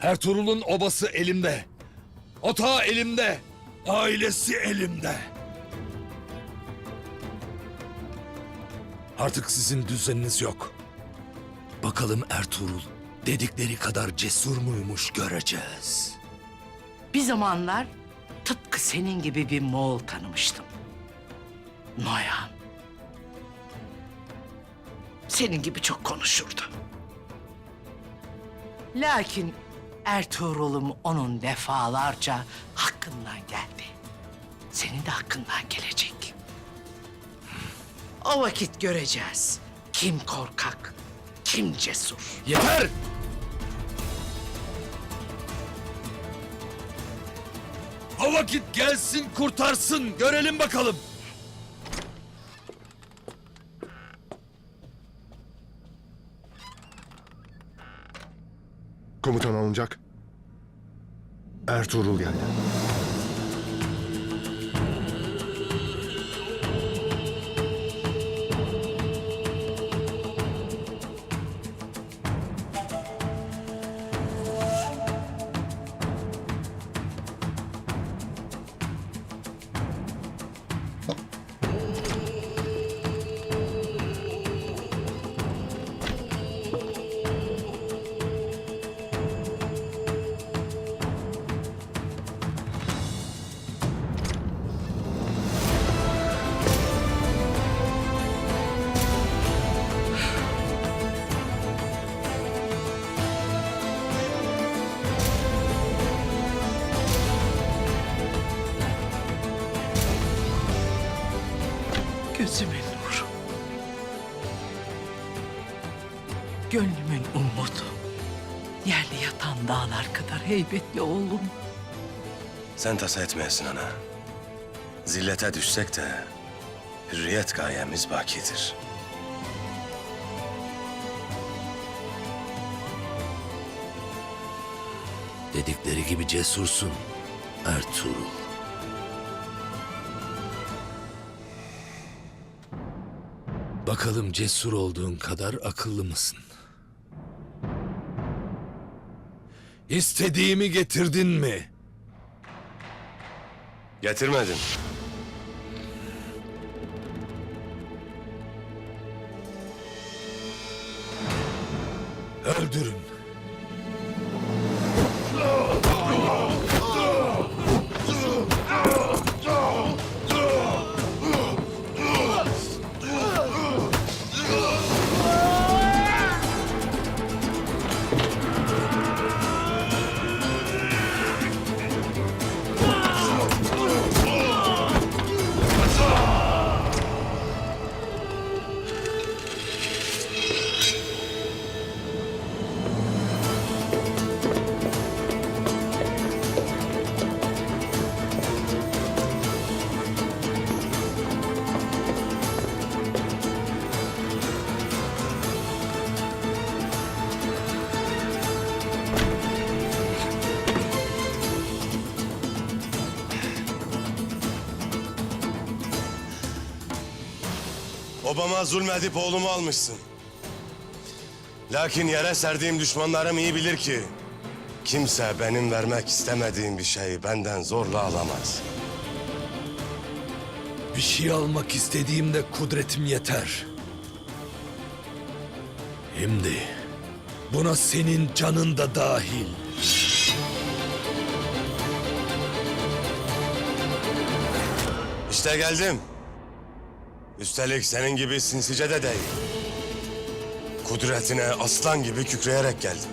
Ertuğrul'un obası elimde. Otağı elimde. Ailesi elimde. Artık sizin düzeniniz yok. Bakalım Ertuğrul dedikleri kadar cesur muymuş göreceğiz. Bir zamanlar tıpkı senin gibi bir Moğol tanımıştım. Noyan. Senin gibi çok konuşurdu. Lakin Ertuğrul'um onun defalarca hakkından geldi. Senin de hakkından gelecek. O vakit göreceğiz. Kim korkak, kim cesur. Yeter! O vakit gelsin kurtarsın görelim bakalım. Alınacak. Ertuğrul geldi. Gözümün nuru. Gönlümün umudu. Yerli yatan dağlar kadar heybetli oğlum. Sen tasa etmeyesin ana. Zillete düşsek de hürriyet gayemiz bakidir. Dedikleri gibi cesursun Ertuğrul. Bakalım cesur olduğun kadar akıllı mısın? İstediğimi getirdin mi? Getirmedin. Öldürün. Obama zulmedip oğlumu almışsın. Lakin yere serdiğim düşmanlarım iyi bilir ki... ...kimse benim vermek istemediğim bir şeyi benden zorla alamaz. Bir şey almak istediğimde kudretim yeter. Şimdi buna senin canın da dahil. İşte geldim. Üstelik senin gibi sinsice de değil. Kudretine aslan gibi kükreyerek geldim.